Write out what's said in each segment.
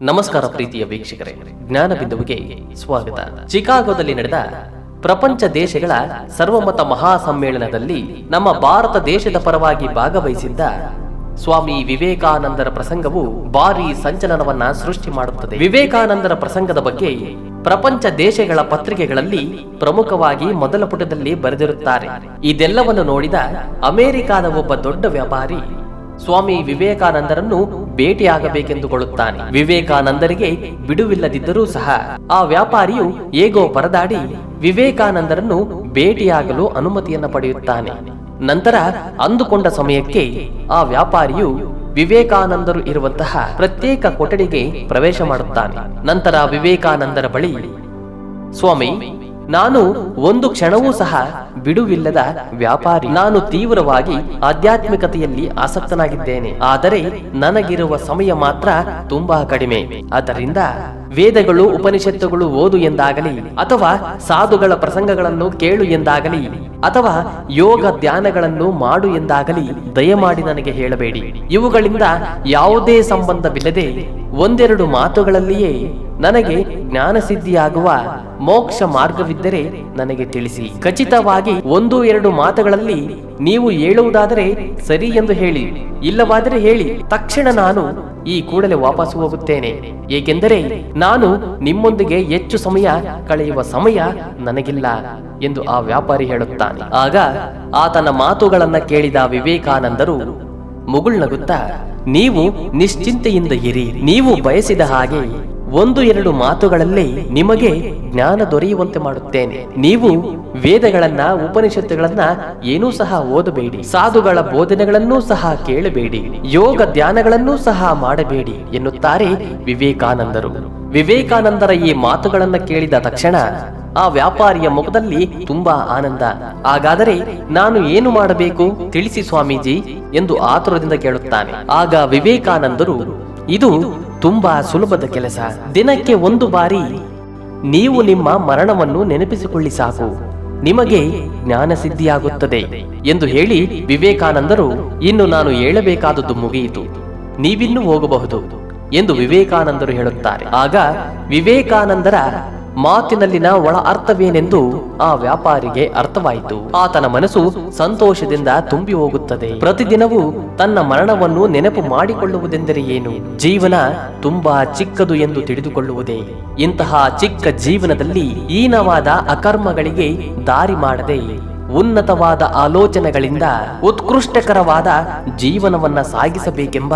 ನಮಸ್ಕಾರ ಪ್ರೀತಿಯ ವೀಕ್ಷಕರೇ, ಜ್ಞಾನ ಬಿಂದುವಿಗೆ ಸ್ವಾಗತ. ಚಿಕಾಗೋದಲ್ಲಿ ನಡೆದ ಪ್ರಪಂಚ ದೇಶಗಳ ಸರ್ವಮತ ಮಹಾಸಮ್ಮೇಳನದಲ್ಲಿ ನಮ್ಮ ಭಾರತ ದೇಶದ ಪರವಾಗಿ ಭಾಗವಹಿಸಿದ್ದ ಸ್ವಾಮಿ ವಿವೇಕಾನಂದರ ಪ್ರಸಂಗವು ಭಾರಿ ಸಂಚಲನವನ್ನ ಸೃಷ್ಟಿ ಮಾಡುತ್ತದೆ. ವಿವೇಕಾನಂದರ ಪ್ರಸಂಗದ ಬಗ್ಗೆ ಪ್ರಪಂಚ ದೇಶಗಳ ಪತ್ರಿಕೆಗಳಲ್ಲಿ ಪ್ರಮುಖವಾಗಿ ಮೊದಲ ಪುಟದಲ್ಲಿ ಬರೆದಿರುತ್ತಾರೆ. ಇದೆಲ್ಲವನ್ನು ನೋಡಿದ ಅಮೆರಿಕಾದ ಒಬ್ಬ ದೊಡ್ಡ ವ್ಯಾಪಾರಿ ಸ್ವಾಮಿ ವಿವೇಕಾನಂದರನ್ನು ಭೇಟಿಯಾಗಬೇಕೆಂದುಕೊಳ್ಳುತ್ತಾನೆ. ವಿವೇಕಾನಂದರಿಗೆ ಬಿಡುವಿಲ್ಲದಿದ್ದರೂ ಸಹ ಆ ವ್ಯಾಪಾರಿಯು ಹೇಗೋ ಪರದಾಡಿ ವಿವೇಕಾನಂದರನ್ನು ಭೇಟಿಯಾಗಲು ಅನುಮತಿಯನ್ನು ಪಡೆಯುತ್ತಾನೆ. ನಂತರ ಅಂದುಕೊಂಡ ಸಮಯಕ್ಕೆ ಆ ವ್ಯಾಪಾರಿಯು ವಿವೇಕಾನಂದರು ಇರುವಂತಹ ಪ್ರತ್ಯೇಕ ಕೊಠಡಿಗೆ ಪ್ರವೇಶ ಮಾಡುತ್ತಾನೆ. ನಂತರ ವಿವೇಕಾನಂದರ ಬಳಿ, ಸ್ವಾಮಿ ನಾನು ಒಂದು ಕ್ಷಣವೂ ಸಹ ಬಿಡುವಿಲ್ಲದ ವ್ಯಾಪಾರಿ. ನಾನು ತೀವ್ರವಾಗಿ ಆಧ್ಯಾತ್ಮಿಕತೆಯಲ್ಲಿ ಆಸಕ್ತನಾಗಿದ್ದೇನೆ. ಆದರೆ ನನಗಿರುವ ಸಮಯ ಮಾತ್ರ ತುಂಬಾ ಕಡಿಮೆ. ಅದರಿಂದ ವೇದಗಳು, ಉಪನಿಷತ್ತುಗಳು ಓದು ಎಂದಾಗಲಿ, ಅಥವಾ ಸಾಧುಗಳ ಪ್ರಸಂಗಗಳನ್ನು ಕೇಳು ಎಂದಾಗಲಿ, ಅಥವಾ ಯೋಗ ಧ್ಯಾನಗಳನ್ನು ಮಾಡು ಎಂದಾಗಲಿ, ದಯಮಾಡಿ ನನಗೆ ಹೇಳಬೇಡಿ. ಇವುಗಳಿಂದ ಯಾವುದೇ ಸಂಬಂಧವಿಲ್ಲದೆ ಒಂದೆರಡು ಮಾತುಗಳಲ್ಲಿಯೇ ನನಗೆ ಜ್ಞಾನಸಿದ್ಧಿಯಾಗುವ ಮೋಕ್ಷ ಮಾರ್ಗವಿದ್ದರೆ ನನಗೆ ತಿಳಿಸಿ. ಖಚಿತವಾಗಿ ಒಂದು ಎರಡು ಮಾತುಗಳಲ್ಲಿ ನೀವು ಹೇಳುವುದಾದರೆ ಸರಿ ಎಂದು ಹೇಳಿ. ಇಲ್ಲವಾದರೆ ಹೇಳಿ. ತಕ್ಷಣ ನಾನು ಈ ಕೂಡಲೇ ವಾಪಸ್ ಹೋಗುತ್ತೇನೆ. ಏಕೆಂದರೆ ನಾನು ನಿಮ್ಮೊಂದಿಗೆ ಹೆಚ್ಚು ಸಮಯ ಕಳೆಯುವ ಸಮಯ ನನಗಿಲ್ಲ ಎಂದು ಆ ವ್ಯಾಪಾರಿ ಹೇಳುತ್ತಾನೆ. ಆಗ ಆತನ ಮಾತುಗಳನ್ನ ಕೇಳಿದ ವಿವೇಕಾನಂದರು ಮುಗುಳ್ನಗುತ್ತಾ ನೀವು ನಿಶ್ಚಿಂತೆಯಿಂದ ಇರಿ. ನೀವು ಬಯಸಿದ ಹಾಗೆ ಒಂದು ಎರಡು ಮಾತುಗಳಲ್ಲಿ ನಿಮಗೆ ಜ್ಞಾನ ದೊರೆಯುವಂತೆ ಮಾಡುತ್ತೇನೆ. ನೀವು ವೇದಗಳನ್ನ, ಉಪನಿಷತ್ತುಗಳನ್ನ ಏನೂ ಸಹ ಓದಬೇಡಿ. ಸಾಧುಗಳ ಬೋಧನೆಗಳನ್ನೂ ಸಹ ಕೇಳಬೇಡಿ. ಯೋಗ ಧ್ಯಾನಗಳನ್ನೂ ಸಹ ಮಾಡಬೇಡಿ ಎನ್ನುತ್ತಾರೆ ವಿವೇಕಾನಂದರು. ವಿವೇಕಾನಂದರ ಈ ಮಾತುಗಳನ್ನು ಕೇಳಿದ ತಕ್ಷಣ ಆ ವ್ಯಾಪಾರಿಯ ಮುಖದಲ್ಲಿ ತುಂಬಾ ಆನಂದ. ಹಾಗಾದರೆ ನಾನು ಏನು ಮಾಡಬೇಕು? ತಿಳಿಸಿ ಸ್ವಾಮೀಜಿ ಎಂದು ಆತುರದಿಂದ ಕೇಳುತ್ತಾನೆ. ಆಗ ವಿವೇಕಾನಂದರು, ಇದು ತುಂಬಾ ಸುಲಭದ ಕೆಲಸ. ದಿನಕ್ಕೆ ಒಂದು ಬಾರಿ ನೀವು ನಿಮ್ಮ ಮರಣವನ್ನು ನೆನಪಿಸಿಕೊಳ್ಳಿ ಸಾಕು. ನಿಮಗೆ ಜ್ಞಾನ ಸಿದ್ಧಿಯಾಗುತ್ತದೆ ಎಂದು ಹೇಳಿ ವಿವೇಕಾನಂದರು, ಇನ್ನು ನಾನು ಹೇಳಬೇಕಾದದ್ದು ಮುಗಿಯಿತು. ನೀವಿನ್ನೂ ಹೋಗಬಹುದು ಎಂದು ವಿವೇಕಾನಂದರು ಹೇಳುತ್ತಾರೆ. ಆಗ ವಿವೇಕಾನಂದರ ಮಾತಿನಲ್ಲಿನ ಒಳ ಅರ್ಥವೇನೆಂದು ಆ ವ್ಯಾಪಾರಿಗೆ ಅರ್ಥವಾಯಿತು. ಆತನ ಮನಸ್ಸು ಸಂತೋಷದಿಂದ ತುಂಬಿ ಹೋಗುತ್ತದೆ ಪ್ರತಿದಿನವೂ ತನ್ನ ಮರಣವನ್ನು ನೆನಪು ಮಾಡಿಕೊಳ್ಳುವುದೆಂದರೆ ಏನು? ಜೀವನ ತುಂಬಾ ಚಿಕ್ಕದು ಎಂದು ತಿಳಿದುಕೊಳ್ಳುವುದೇ. ಇಂತಹ ಚಿಕ್ಕ ಜೀವನದಲ್ಲಿ ಹೀನವಾದ ಅಕರ್ಮಗಳಿಗೆ ದಾರಿ ಮಾಡದೆ ಉನ್ನತವಾದ ಆಲೋಚನೆಗಳಿಂದ ಉತ್ಕೃಷ್ಟಕರವಾದ ಜೀವನವನ್ನ ಸಾಗಿಸಬೇಕೆಂಬ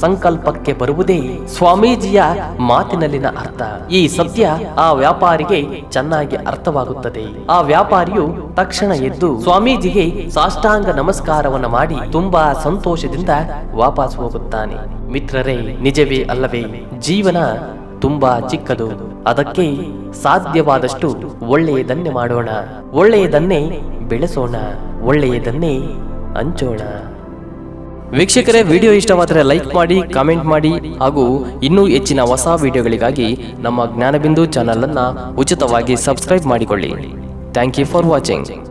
ಸಂಕಲ್ಪಕ್ಕೆ ಬರುವುದೇ ಸ್ವಾಮೀಜಿಯ ಮಾತಿನಲ್ಲಿನ ಅರ್ಥ. ಈ ಸತ್ಯ ಆ ವ್ಯಾಪಾರಿಗೆ ಚೆನ್ನಾಗಿ ಅರ್ಥವಾಗುತ್ತದೆ. ಆ ವ್ಯಾಪಾರಿಯು ತಕ್ಷಣ ಎದ್ದು ಸ್ವಾಮೀಜಿಗೆ ಸಾಷ್ಟಾಂಗ ನಮಸ್ಕಾರವನ್ನ ಮಾಡಿ ತುಂಬಾ ಸಂತೋಷದಿಂದ ವಾಪಸ್ ಹೋಗುತ್ತಾನೆ. ಮಿತ್ರರೇ, ನಿಜವೇ ಅಲ್ಲವೇ, ಜೀವನ ತುಂಬಾ ಚಿಕ್ಕದು. ಅದಕ್ಕೆ ಸಾಧ್ಯವಾದಷ್ಟು ಒಳ್ಳೆಯದನ್ನೇ ಮಾಡೋಣ. ಒಳ್ಳೆಯದನ್ನೇ ಬೆಳೆಸೋಣ ಒಳ್ಳೆಯದನ್ನೇ ಹಂಚೋಣ. ವೀಕ್ಷಕರೇ ವಿಡಿಯೋ ಇಷ್ಟವಾದರೆ ಲೈಕ್ ಮಾಡಿ ಕಾಮೆಂಟ್ ಮಾಡಿ ಹಾಗೂ ಇನ್ನೂ ಹೆಚ್ಚಿನ ಹೊಸ ವಿಡಿಯೋಗಳಿಗಾಗಿ ನಮ್ಮ ಜ್ಞಾನಬಿಂದು ಚಾನಲನ್ನು ಅನ್ನ ಉಚಿತವಾಗಿ ಸಬ್ಸ್ಕ್ರೈಬ್ ಮಾಡಿಕೊಳ್ಳಿ. Thank you for watching.